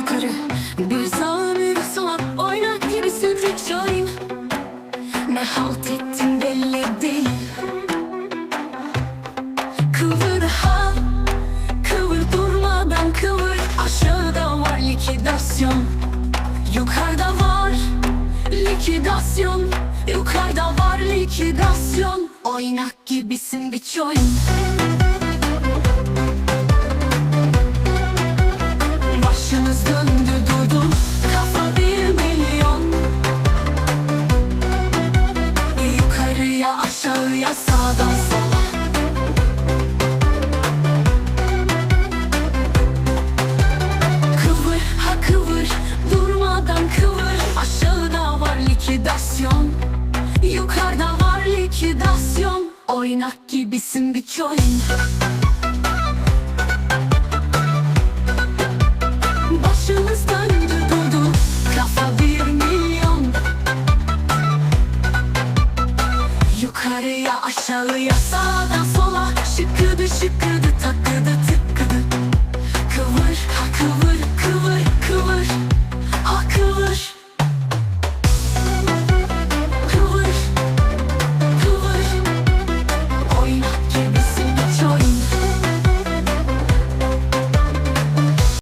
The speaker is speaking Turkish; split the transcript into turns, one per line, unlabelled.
yukarı. Bir sağa bir sola oynak gibisin tek çayım. Ne halt ettin belli değil. Kıvır ha Kıvır durmadan kıvır. Aşağıda var likidasyon. Yukarıda var likidasyon. Yukarıda var likidasyon. Oynak gibisin bir oyun Başınız döndü Kafa bir milyon. Yukarıya aşağıya sağdan sola. Kıvır ha kıvır Durmadan kıvır. Aşağıda var likidasyon Yukarıda var likidasyon. Oynak gibisin bir oyun Yukarıya aşağıya sağdan sola. Şıkkıdı şıkkıdı tak